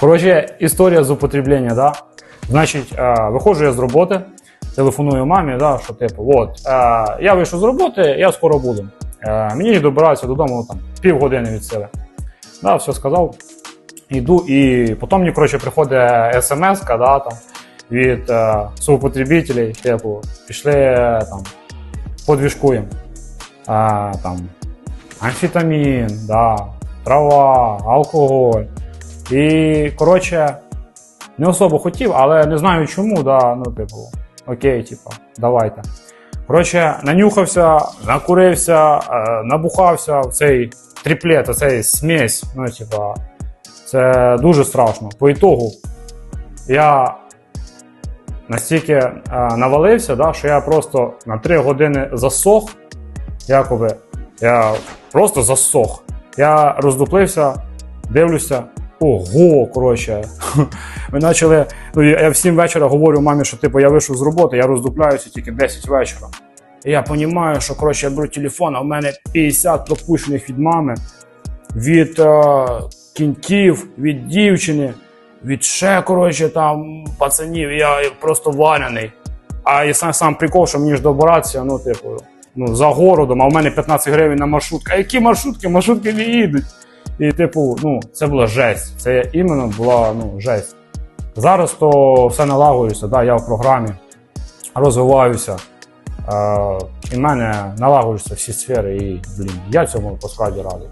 Коротше, історія з употреблення, да? Значить, е, виходжу я з роботи, телефоную мамі, да, що типу, от, е, я вийшов з роботи, я скоро буду. Е, мені добиратися додому там, півгодини від сили. Да, все сказав. Йду, і потім мені коротше, приходить смс да, там, від е, супотребителей, типу, пішли е, там, подвіжкуємо. Е, там, амфетамін, да, трава, алкоголь. І, коротше, не особо хотів, але не знаю чому, да, ну, типу, окей, типу, давайте. Коротше, нанюхався, накурився, е, набухався в цей тріплет, оцей смесь. Ну, типа, це дуже страшно. По ітогу я настільки е, навалився, да, що я просто на 3 години засох. Якоби я просто засох. Я роздуплився, дивлюся. Ого, коротше. Ми почали. Ну, я в 7 вечора говорю мамі, що типу я вийшов з роботи, я роздупляюся тільки 10 вечора. І я розумію, що коротше, я беру телефон, а в мене 50 пропущених від мами, від е, кінтів, від дівчини, від ще коротше, там пацанів. Я просто варений. А і сам, сам прикол, що мені ж добиратися, ну, типу, ну, за городом, а в мене 15 гривень на маршрутку. А які маршрутки? Маршрутки не їдуть. І, типу, ну, це була жесть. Це іменно була ну, жесть. Зараз то все налагоюється, да, я в програмі розвиваюся. Е, і в мене налагоджуються всі сфери, і блін, я цьому посправді радий.